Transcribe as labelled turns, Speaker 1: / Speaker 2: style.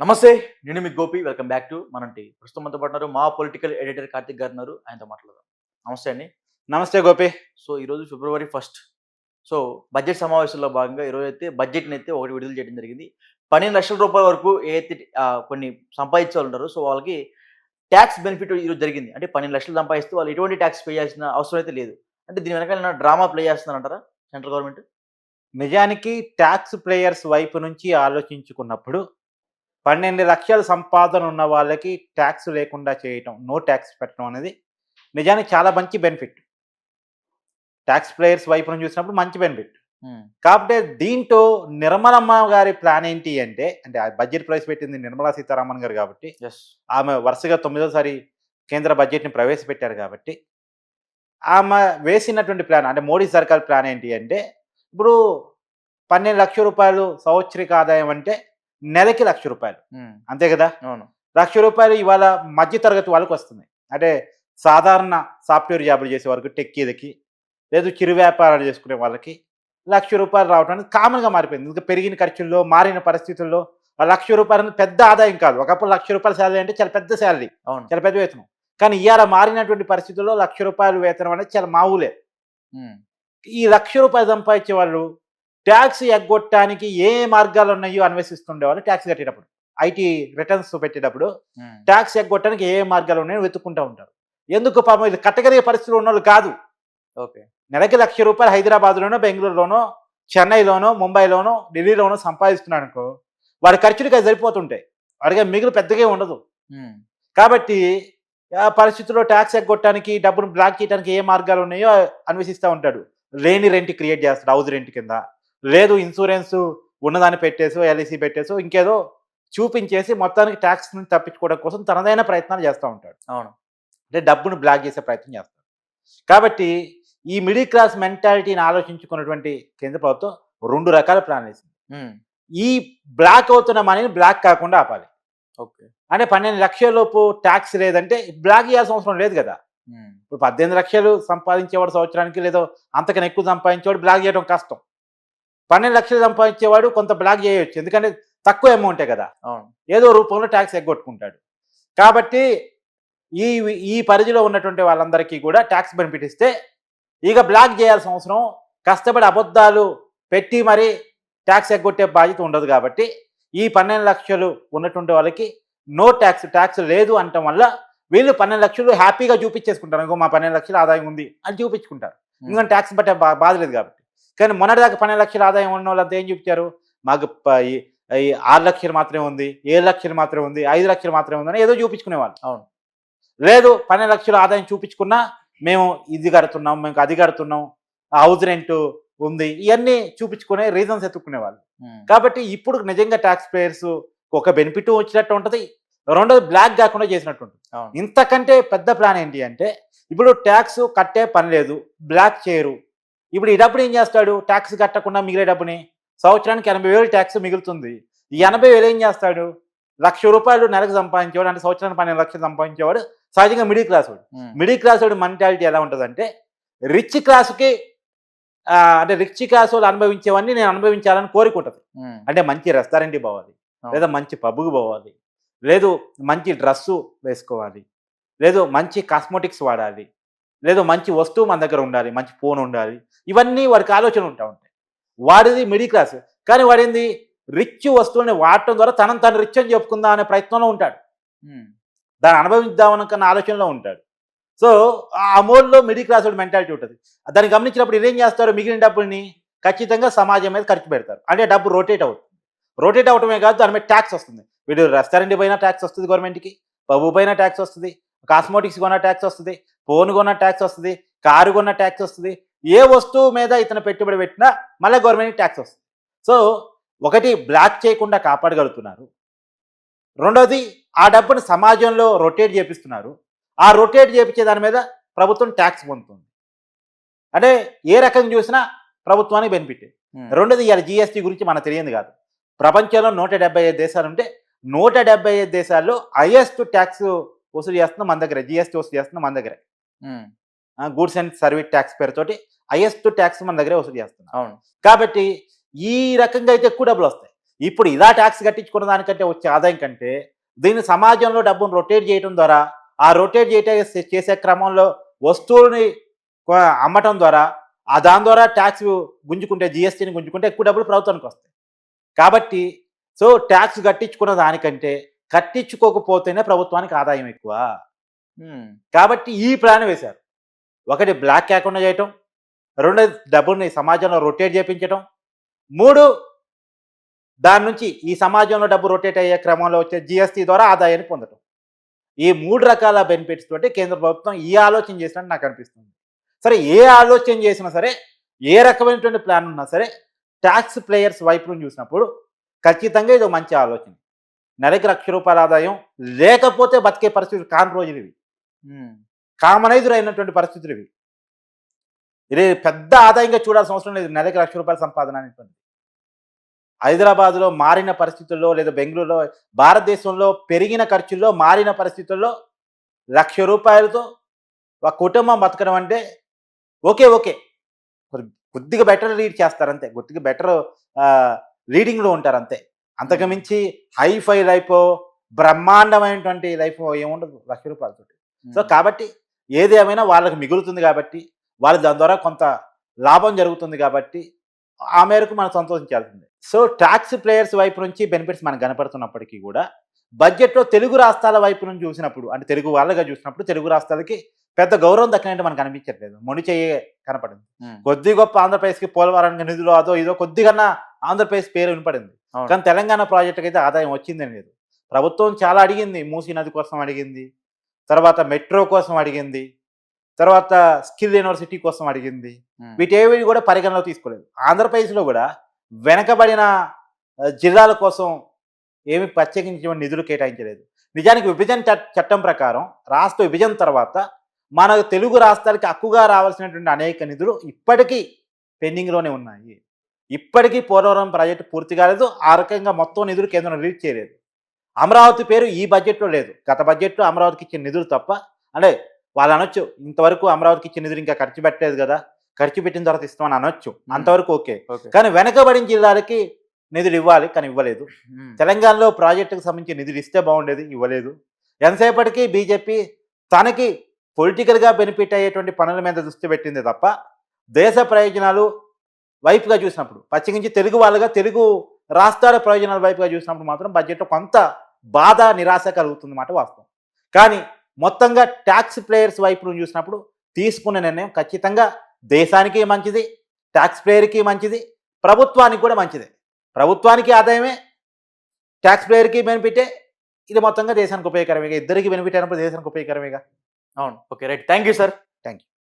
Speaker 1: నమస్తే నేను మీ గోపి. వెల్కమ్ బ్యాక్ టు మనంటి ప్రస్తుతం మనతో పాటు ఉన్నారు మా పొలిటికల్ ఎడిటర్ కార్తిక్ గారు ఉన్నారు. ఆయనతో మాట్లాడదాం. నమస్తే అండి.
Speaker 2: నమస్తే గోపి.
Speaker 1: సో ఈరోజు ఫిబ్రవరి ఫస్ట్ సో బడ్జెట్ సమావేశంలో భాగంగా ఈరోజు అయితే బడ్జెట్ని అయితే ఒకటి విడుదల చేయడం జరిగింది. పన్నెండు లక్షల రూపాయల వరకు ఏదైతే కొన్ని సంపాదించే వాళ్ళు ఉంటారో సో వాళ్ళకి ట్యాక్స్ బెనిఫిట్ ఈరోజు జరిగింది. అంటే పన్నెండు లక్షలు సంపాదిస్తే వాళ్ళు ఎటువంటి ట్యాక్స్ పే చేయాల్సిన అవసరం అయితే లేదు. అంటే దీని వెనకాల డ్రామా ప్లే చేస్తున్నారంటారా సెంట్రల్ గవర్నమెంట్?
Speaker 2: నిజానికి ట్యాక్స్ ప్లేయర్స్ వైపు నుంచి ఆలోచించుకున్నప్పుడు పన్నెండు లక్షల సంపాదన ఉన్న వాళ్ళకి ట్యాక్స్ లేకుండా చేయటం నో ట్యాక్స్ పెట్టడం అనేది నిజానికి చాలా మంచి బెనిఫిట్. ట్యాక్స్ ప్లేయర్స్ వైపు నుంచి చూసినప్పుడు మంచి బెనిఫిట్. కాకపోతే దీంట్లో నిర్మలమ్మ గారి ప్లాన్ ఏంటి అంటే అంటే ఆ బడ్జెట్ ప్రవేశపెట్టింది నిర్మలా సీతారామన్ గారు కాబట్టి ఆమె వరుసగా తొమ్మిదోసారి కేంద్ర బడ్జెట్ని ప్రవేశపెట్టారు కాబట్టి ఆమె వేసినటువంటి ప్లాన్ అంటే మోడీ సర్కార్ ప్లాన్ ఏంటి అంటే ఇప్పుడు పన్నెండు లక్షల రూపాయలు సంవత్సరిక ఆదాయం అంటే నెలకి లక్ష రూపాయలు. అంతే కదా?
Speaker 1: అవును.
Speaker 2: లక్ష రూపాయలు ఇవాళ మధ్యతరగతి వాళ్ళకి వస్తుంది. అంటే సాధారణ సాఫ్ట్వేర్ జాబులు చేసే వాళ్ళకి టెక్కీదకి లేదు చిరు వ్యాపారాలు చేసుకునే వాళ్ళకి లక్ష రూపాయలు రావడం అనేది కామన్గా మారిపోయింది. ఇంకా పెరిగిన ఖర్చుల్లో మారిన పరిస్థితుల్లో లక్ష రూపాయలు అనేది పెద్ద ఆదాయం కాదు. ఒకప్పుడు లక్ష రూపాయల శాలరీ అంటే చాలా పెద్ద శాలరీ.
Speaker 1: అవును.
Speaker 2: చాలా పెద్ద వేతనం. కానీ ఇవాళ మారినటువంటి పరిస్థితుల్లో లక్ష రూపాయలు వేతనం అనేది చాలా
Speaker 1: ఉమ్.
Speaker 2: ఈ లక్ష రూపాయలు సంపాదించే వాళ్ళు ట్యాక్స్ ఎగ్గొట్టడానికి ఏ మార్గాలు ఉన్నాయో అన్వేషిస్తుండేవాళ్ళు ట్యాక్స్ కట్టేటప్పుడు ఐటీ రిటర్న్స్ పెట్టేటప్పుడు. ట్యాక్స్ ఎగ్గొట్టడానికి ఏ మార్గాలు ఉన్నాయో వెతుక్కుంటూ ఉంటారు. ఎందుకు పాపం ఇది కట్టగలిగే పరిస్థితులు ఉన్న వాళ్ళు కాదు.
Speaker 1: ఓకే.
Speaker 2: నెలకి లక్ష రూపాయలు హైదరాబాద్లోనో బెంగళూరులోనో చెన్నైలోనో ముంబైలోనో ఢిల్లీలోనో సంపాదిస్తున్నాడు అనుకో వాడి ఖర్చులకి అది సరిపోతుంటాయి. వాడికి మిగులు పెద్దగా ఉండదు. కాబట్టి ఆ పరిస్థితుల్లో ట్యాక్స్ ఎగ్గొట్టడానికి డబ్బును బ్లాక్ చేయడానికి ఏ మార్గాలు ఉన్నాయో అన్వేషిస్తూ ఉంటాడు. లేని రెంట్ క్రియేట్ చేస్తాడు హౌస్ రెంట్ కింద. లేదు ఇన్సూరెన్స్ ఉన్నదాన్ని పెట్టేసో ఎల్ఐసి పెట్టేసో ఇంకేదో చూపించేసి మొత్తానికి ట్యాక్స్ నుంచి తప్పించుకోవడం కోసం తనదైన ప్రయత్నాలు చేస్తూ ఉంటాడు.
Speaker 1: అవును.
Speaker 2: అంటే డబ్బును బ్లాక్ చేసే ప్రయత్నం చేస్తాడు. కాబట్టి ఈ మిడిల్ క్లాస్ మెంటాలిటీని ఆలోచించుకున్నటువంటి కేంద్ర ప్రభుత్వం రెండు రకాల ప్లాన్ వేసింది. ఈ బ్లాక్ అవుతున్న మనీని బ్లాక్ కాకుండా ఆపాలి.
Speaker 1: ఓకే.
Speaker 2: అంటే పన్నెండు లక్షల లోపు ట్యాక్స్ లేదంటే బ్లాక్ చేయాల్సిన అవసరం లేదు కదా. ఇప్పుడు పద్దెనిమిది లక్షలు సంపాదించేవాడు సంవత్సరానికి లేదో అంతకన్నా ఎక్కువ సంపాదించేవాడు బ్లాక్ చేయడం కష్టం. పన్నెండు లక్షలు సంపాదించేవాడు కొంత బ్లాక్ చేయొచ్చు. ఎందుకంటే తక్కువ అమౌంటే కదా. ఏదో రూపంలో ట్యాక్స్ ఎగ్గొట్టుకుంటాడు. కాబట్టి ఈ ఈ పరిధిలో ఉన్నటువంటి వాళ్ళందరికీ కూడా ట్యాక్స్ బెనిఫిట్ ఇస్తే ఇక బ్లాక్ చేయాల్సిన అవసరం కష్టపడి అబద్ధాలు పెట్టి మరి ట్యాక్స్ ఎగ్గొట్టే బాధ్యత ఉండదు కాబట్టి ఈ పన్నెండు లక్షలు ఉన్నటువంటి వాళ్ళకి నో ట్యాక్స్ ట్యాక్స్ లేదు అనటం వల్ల వీళ్ళు పన్నెండు లక్షలు హ్యాపీగా చూపించేసుకుంటారు. ఇంకో మా పన్నెండు లక్షల ఆదాయం ఉంది అని చూపించుకుంటారు. ఎందుకంటే ట్యాక్స్ బట్టే బా బాధ లేదు కాబట్టి. కానీ మొన్నటిదాకా పన్నెండు లక్షల ఆదాయం ఉన్న వాళ్ళంతా ఏం చూపించారు? మాకు ఆరు లక్షలు మాత్రమే ఉంది ఏడు లక్షలు మాత్రమే ఉంది ఐదు లక్షలు మాత్రమే ఉంది అని ఏదో చూపించుకునేవాళ్ళు.
Speaker 1: అవును.
Speaker 2: లేదు పన్నెండు లక్షల ఆదాయం చూపించుకున్నా మేము ఇది కడుతున్నాం మేము అది కడుతున్నాం హౌస్ రెంట్ ఉంది ఇవన్నీ చూపించుకునే రీజన్స్ ఎత్తుక్కునేవాళ్ళు. కాబట్టి ఇప్పుడు నిజంగా ట్యాక్స్ పేయర్స్ ఒక బెనిఫిట్ వచ్చినట్టు ఉంటుంది రెండోది బ్లాక్ కాకుండా చేసినట్టు ఉంటుంది. ఇంతకంటే పెద్ద ప్లాన్ ఏంటి అంటే ఇప్పుడు ట్యాక్స్ కట్టే పని లేదు బ్లాక్ చేయరు. ఇప్పుడు ఈ డబ్బుని ఏం చేస్తాడు? ట్యాక్స్ కట్టకుండా మిగిలే డబ్బుని. సంవత్సరానికి ఎనభై వేలు ట్యాక్స్ మిగులుతుంది. ఈ ఎనభై వేలు ఏం చేస్తాడు? లక్ష రూపాయలు నెలకు సంపాదించేవాడు అంటే సంవత్సరానికి పన్నెండు లక్షలు సంపాదించేవాడు సహజంగా మిడిల్ క్లాస్ వాడు. మిడిల్ క్లాస్ వాడి మెంటాలిటీ ఎలా ఉంటుందంటే రిచ్ క్లాస్కి అంటే రిచ్ క్లాస్ వాళ్ళు అనుభవించేవన్నీ నేను అనుభవించాలని కోరిక ఉంటుంది
Speaker 1: ఉమ్.
Speaker 2: అంటే మంచి రెస్టారెంట్కి పోవాలి. లేదా మంచి పబ్కి పోవాలి. లేదు మంచి డ్రెస్సు వేసుకోవాలి. లేదు మంచి కాస్మెటిక్స్ వాడాలి. లేదు మంచి వస్తువు మన దగ్గర ఉండాలి మంచి ఫోన్ ఉండాలి. ఇవన్నీ వాడికి ఆలోచన ఉంటా ఉంటాయి. వాడిది మిడిల్ క్లాస్ కానీ వాడింది? రిచ్ వస్తువుని వాడటం ద్వారా తనను తను రిచ్ అని చెప్పుకుందాం అనే ప్రయత్నంలో ఉంటాడు. దాన్ని అనుభవిద్దామనుకున్న ఆలోచనలో ఉంటాడు. సో ఆ అమోల్లో మిడిల్ క్లాస్ మెంటాలిటీ ఉంటుంది. దాన్ని గమనించినప్పుడు ఇదేం చేస్తారు మిగిలిన డబ్బుల్ని ఖచ్చితంగా సమాజం మీద ఖర్చు పెడతారు. అంటే డబ్బు రొటేట్ అవుతుంది. రొటేట్ అవటమే కాదు దాని మీద ట్యాక్స్ వస్తుంది. వీడు రెస్టారెంట్ పైన ట్యాక్స్ వస్తుంది గవర్నమెంట్కి పబ్బు పైన ట్యాక్స్ వస్తుంది కాస్మోటిక్స్ కొన్న ట్యాక్స్ వస్తుంది ఫోన్ కొన్న ట్యాక్స్ వస్తుంది కారు కొన్న ట్యాక్స్ వస్తుంది ఏ వస్తువు మీద ఇతను పెట్టుబడి పెట్టినా మళ్ళీ గవర్నమెంట్కి ట్యాక్స్ వస్తుంది. సో ఒకటి బ్లాక్ చేయకుండా కాపాడగలుగుతున్నారు. రెండోది ఆ డబ్బుని సమాజంలో రొటేట్ చేపిస్తున్నారు. ఆ రొటేట్ చేపించే దాని మీద ప్రభుత్వం ట్యాక్స్ పొందుతుంది. అంటే ఏ రకంగా చూసినా ప్రభుత్వానికి బెనిఫిట్. రెండోది ఇవాళ జిఎస్టీ గురించి మనకు తెలియదు కాదు. ప్రపంచంలో నూట డెబ్బై ఐదు దేశాలు ఉంటే నూట డెబ్బై ఐదు దేశాల్లో హైయెస్ట్ ట్యాక్స్ వసూలు చేస్తున్నాం మన దగ్గర జిఎస్టీ వసూలు చేస్తున్నాం మన దగ్గర. గూడ్స్ అండ్ సర్వీస్ ట్యాక్స్ పేరుతోటి హైయెస్ట్ ట్యాక్స్ మన దగ్గరే వసూలు చేస్తున్నాం
Speaker 1: అవును.
Speaker 2: కాబట్టి ఈ రకంగా అయితే ఎక్కువ డబ్బులు వస్తాయి. ఇప్పుడు ఇలా ట్యాక్స్ కట్టించుకున్న దానికంటే వచ్చే ఆదాయం కంటే దీన్ని సమాజంలో డబ్బును రొటేట్ చేయడం ద్వారా ఆ రొటేట్ చేయట చేసే క్రమంలో వస్తువుని అమ్మటం ద్వారా ఆ దాని ద్వారా ట్యాక్స్ గుంజుకుంటే జిఎస్టీని గుంజుకుంటే ఎక్కువ డబ్బులు ప్రభుత్వానికి వస్తాయి. కాబట్టి సో ట్యాక్స్ కట్టించుకున్న దానికంటే కట్టించుకోకపోతేనే ప్రభుత్వానికి ఆదాయం ఎక్కువ. కాబట్టి ఈ ప్లాన్ వేశారు. ఒకటి బ్లాక్ కాకుండా చేయటం రెండోది డబ్బుని సమాజంలో రొటేట్ చేయించటం మూడు దాని నుంచి ఈ సమాజంలో డబ్బు రొటేట్ అయ్యే క్రమంలో వచ్చే జిఎస్టీ ద్వారా ఆదాయాన్ని పొందటం. ఈ మూడు రకాల బెనిఫిట్స్ తోటి కేంద్ర ప్రభుత్వం ఈ ఆలోచన చేసినట్టు నాకు అనిపిస్తుంది. సరే ఏ ఆలోచన చేసినా సరే ఏ రకమైనటువంటి ప్లాన్ ఉన్నా సరే ట్యాక్స్ ప్లేయర్స్ వైపు చూసినప్పుడు ఖచ్చితంగా ఇది ఒక మంచి ఆలోచన. నెలకి లక్ష రూపాయల ఆదాయం లేకపోతే బతికే పరిస్థితులు కాని రోజులు ఇవి. అయినటువంటి పరిస్థితులు ఇవి ఇది పెద్ద ఆదాయంగా చూడాల్సిన అవసరం లేదు. నెలకి లక్ష రూపాయల సంపాదన అనేటువంటి హైదరాబాద్లో మారిన పరిస్థితుల్లో లేదా బెంగళూరులో భారతదేశంలో పెరిగిన ఖర్చుల్లో మారిన పరిస్థితుల్లో లక్ష రూపాయలతో ఒక కుటుంబం బతకడం అంటే ఓకే ఓకే. కొద్ది- కొద్దిగా బెటర్ రీడ్ చేస్తారు అంతే. కొద్దిగా బెటర్ రీడింగ్లో ఉంటారు అంతే. అంతకు మించి హైఫై లైఫ్ బ్రహ్మాండమైనటువంటి లైఫ్ ఏముండదు. లక్ష రూపాయలతో సో కాబట్టి ఏది ఏమైనా వాళ్ళకి మిగులుతుంది కాబట్టి వాళ్ళు దాని ద్వారా కొంత లాభం జరుగుతుంది కాబట్టి ఆ మేరకు మనం సంతోషించాల్సిందే. సో ట్యాక్స్ ప్లేయర్స్ వైపు నుంచి బెనిఫిట్స్ మనకు కనపడుతున్నప్పటికీ కూడా బడ్జెట్లో తెలుగు రాష్ట్రాల వైపు నుంచి చూసినప్పుడు అంటే తెలుగు వాళ్ళగా చూసినప్పుడు తెలుగు రాష్ట్రాలకి పెద్ద గౌరవం దక్కినట్టు మనకు అనిపించట్లేదు. మొండి చెయ్యే కనపడింది.
Speaker 1: ఉమ్,
Speaker 2: కొద్ది గొప్ప ఆంధ్రప్రదేశ్కి పోలవరానికి నిధులు అదో ఇదో కొద్దిగా ఆంధ్రప్రదేశ్ పేరు వినపడింది. కానీ తెలంగాణ ప్రాజెక్టుకి అయితే ఆదాయం వచ్చిందని లేదు. ప్రభుత్వం చాలా అడిగింది. మూసీ నది కోసం అడిగింది. తర్వాత మెట్రో కోసం అడిగింది. తర్వాత స్కిల్ యూనివర్సిటీ కోసం అడిగింది. వీటేవి కూడా పరిగణలో తీసుకోలేదు. ఆంధ్రప్రదేశ్లో కూడా వెనకబడిన జిల్లాల కోసం ఏమి ప్రత్యేకించిన నిధులు కేటాయించలేదు. నిజానికి విభజన చట్- చట్టం ప్రకారం రాష్ట్ర విభజన తర్వాత మన తెలుగు రాష్ట్రాలకి హక్కుగా రావాల్సినటువంటి అనేక నిధులు ఇప్పటికీ పెండింగ్లోనే ఉన్నాయి. ఇప్పటికీ పోలవరం ప్రాజెక్టు పూర్తి కాలేదు. ఆ రకంగా మొత్తం నిధులు కేంద్రం రిలీజ్ చేయలేదు. అమరావతి పేరు ఈ బడ్జెట్లో లేదు. గత బడ్జెట్లో అమరావతికి ఇచ్చిన నిధులు తప్ప అంటే వాళ్ళు అనొచ్చు ఇంతవరకు అమరావతికి ఇచ్చిన నిధులు ఇంకా ఖర్చు పెట్టలేదు కదా ఖర్చు పెట్టిన తర్వాత ఇస్తామని అనొచ్చు అంతవరకు ఓకే. కానీ వెనకబడిన జిల్లాలకి నిధులు ఇవ్వాలి కానీ ఇవ్వలేదు. తెలంగాణలో ప్రాజెక్టుకు సంబంధించి నిధులు ఇస్తే బాగుండేది ఇవ్వలేదు. ఎంతసేపటికి బీజేపీ తనకి పొలిటికల్గా బెనిఫిట్ అయ్యేటువంటి పనుల మీద దృష్టి పెట్టింది తప్ప దేశ ప్రయోజనాలు వైపుగా చూసినప్పుడు పచ్చికించి తెలుగు వాళ్ళుగా తెలుగు రాష్ట్రాల ప్రయోజనాల వైపుగా చూసినప్పుడు మాత్రం బడ్జెట్లో కొంత బాధ నిరాశ కలుగుతుంది మాట వాస్తవం. కానీ మొత్తంగా ట్యాక్స్ ప్లేయర్స్ వైపు నుంచి చూసినప్పుడు తీసుకున్న నిర్ణయం ఖచ్చితంగా దేశానికి మంచిది ట్యాక్స్ ప్లేయర్కి మంచిది ప్రభుత్వానికి కూడా మంచిదే. ప్రభుత్వానికి ఆదాయమే ట్యాక్స్ ప్లేయర్కి బెనిఫిటే ఇది మొత్తంగా దేశానికి ఉపయోగకరమేగా. ఇద్దరికి బెనిఫిట్ అయినప్పుడు దేశానికి ఉపయోగకరమేగా.
Speaker 1: అవును. Okay right. Thank you sir.
Speaker 2: you.